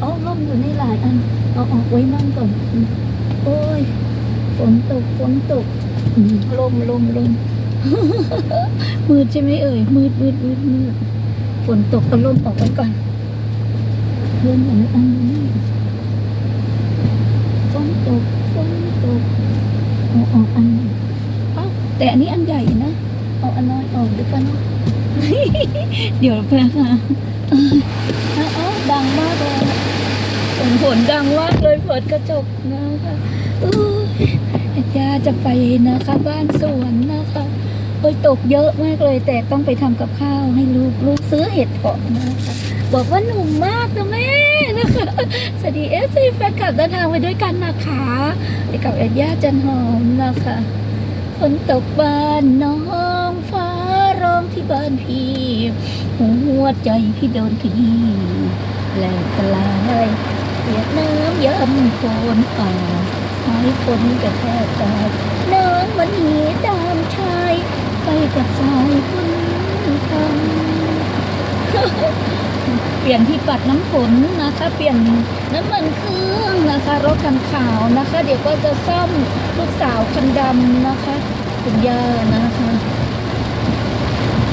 เอาล่มอยู่ในหลายอัน เอาออกไว้นั่งก่อน โอ้ย ฝนตก ฝนตกอืมลมลมลมมืดใช่ไหมเอ่ย มืดมืดมืดมืดฝนตกก็ล่มออกไว้ก่อนเรื่องอันอันนี้ฝนตก ฝนตกเอาออกอันเอ้าแต่อันนี้อันใหญ่นะ เอาอันน้อยออกดีกว่าเนาะเดี๋ยวเพื่อนค่ะเอ้าเอ้าดังมากเลย ฝนฝนดังมากเลยเปิดกระจกนะคะอู้ยยาจะไปนะคะ บ้านสวนนะคะโอ้ยตกเยอะมากเลย แต่ต้องไปทำกับข้าวให้ลูกลูกซื้อเห็ดเพาะนะคะบอกว่าหนุ่มมากนะแม่นะคะสวัสดีเอฟซีแฟนคลับเดินทางไปด้วยกันนะคะไปกับเอ็ดย่าจันหอมนะคะฝนตกบ้านน้องฟ้าร้องที่บ้านพี่หัวใจพี่โดนขยี้แหลกสลาย เปียกน้ำย้ำโคนป่าหายฝนกระแทกตายน้องมันหนีตามชาย ไปกับสายฝนทางเปลี่ยนที่ปัดน้ำฝนนะคะ เปลี่ยนน้ำมันเครื่องนะคะ รถคันขาวนะคะ เดี๋ยวก็จะซ่อมลูกสาวคันดำนะคะคุณย่านะคะ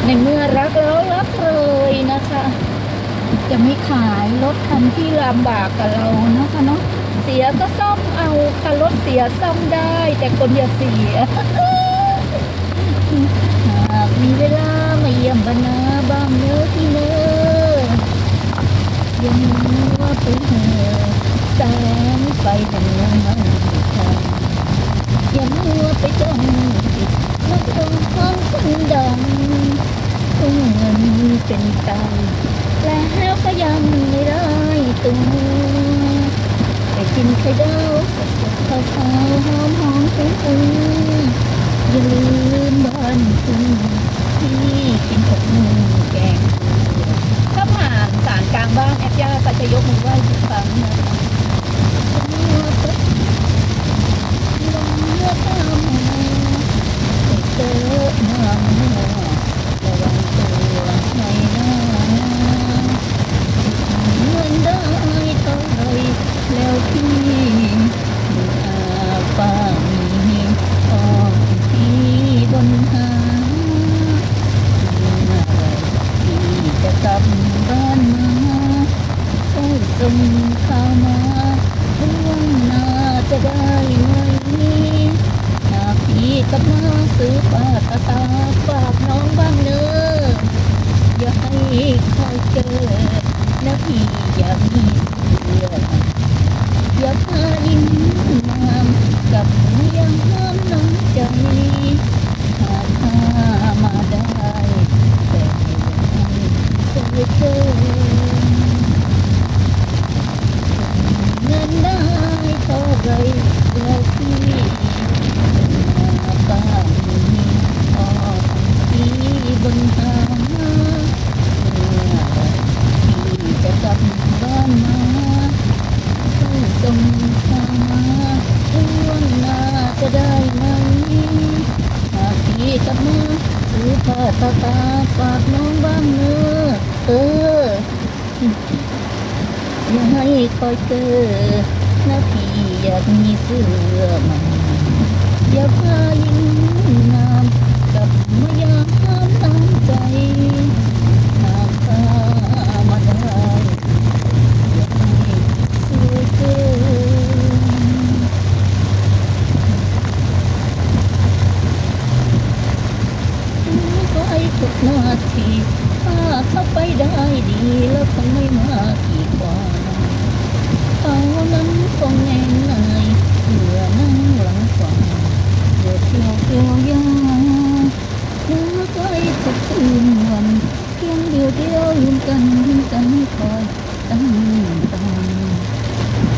ในเมื่อรักแล้วรักเลยนะคะ จะไม่ขายรถคันที่ลำบากกับเรานะคะเนาะเสียก็ซ่อมเอาค่ะรถเสียซ่อมได้ แต่คนอย่าเสียหากมีเวลามาเยี่ยมบรรณาบ้างเนื้อที่เนื้อยังว่าไปเหอแสงไฟทำงานทำอย่ามัวไปจ้องติดนักร้องคนดังทุ่งเงินเป็นตัง แล้วก็ยังไม่ได้ตัวแต่กินไข่ดาวสดๆขาวๆหอมหอมๆฟุ้งๆอย่าลืมบ้านคุณที่กินกับมือแกงถ้าผ่านสารกลางบ้านแอปย่าก็จะยกมือไหว้ทุกครั้งนะคะเมื่อพบลงเมื่อตามมาไปเจอหน้ามัวระวังตัวให้นะเงินได้เท่าไรแล้วพี่อาป้ามี ออกที่บนหาเมื่อไรที่จะกลับบ้านมาก็ส่งข่าวมาล่วงหน้าจะได้ไหมหากพี่กลับมาซื้อฝากตาตาฝากน้องบ้างเนอะอย่าให้คอยเกิดนะพี่อยากมีเสื้อ อย่าพายิ้มงามกับยังห้ามน้ำใจหากพามาได้ แต่ให้สวยเกินเงินได้เท่าไรแล้วพี่บ้านนี้ออกที่บนหาเมื่อพี่จะกลับบ้านมา ส่งข่าวมาล่วงหน้าจะได้ไหมหากพี่กลับมาซื้อผ้าตาตาฝากน้องบ้างเนอะเออ อย่าให้คอย เตอนะพี่อยากมีเสื้อใหม่อย่าพายิ้มงามกับมายามน้ำใจหากพามาได้ อย่าให้สวยเกินไปทุกนาทีถ้าเข้าไปได้ดีแล้วคงไม่มากี่กว่าเขานั้นคงแน่นนายเหลือนั่งหลังกว่าเดือดเที่ยวเที่ยวยาวเมื่อใกล้ทุกคืนวันเพียงเดียวเดียวลืม กันลืมกันคอยตั้งตา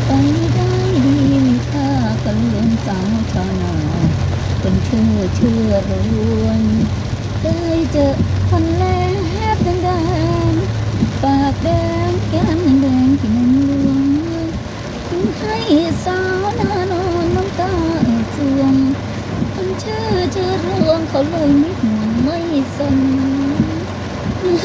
ไปได้ดีมีค่ากันเรื่องสาวชาวนาเป็นเชื่อเชื่อรวนได้เจอคนแลบแดงแดงปากแดงแก้มแดงที่มันลวงให้สาวหน้านอนน้ำตาเสื่อมคนเชื่อเชื่อรวงเขาเลยไม่ห่วงไม่สนเมื่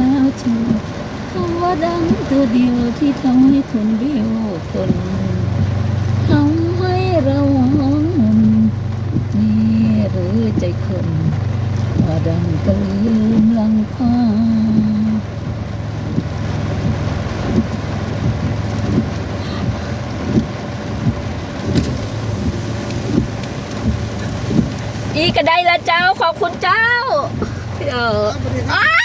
อ ไกลแล้วแล้วเชื่อขอว่าดังตัวเดียวที่ทำให้คนเดียวคนทำให้เราหองมนนี่หรือใจคนว่าดังก็ลืมลังควาอีกระได้ละเจ้าขอบคุณเจ้าเออ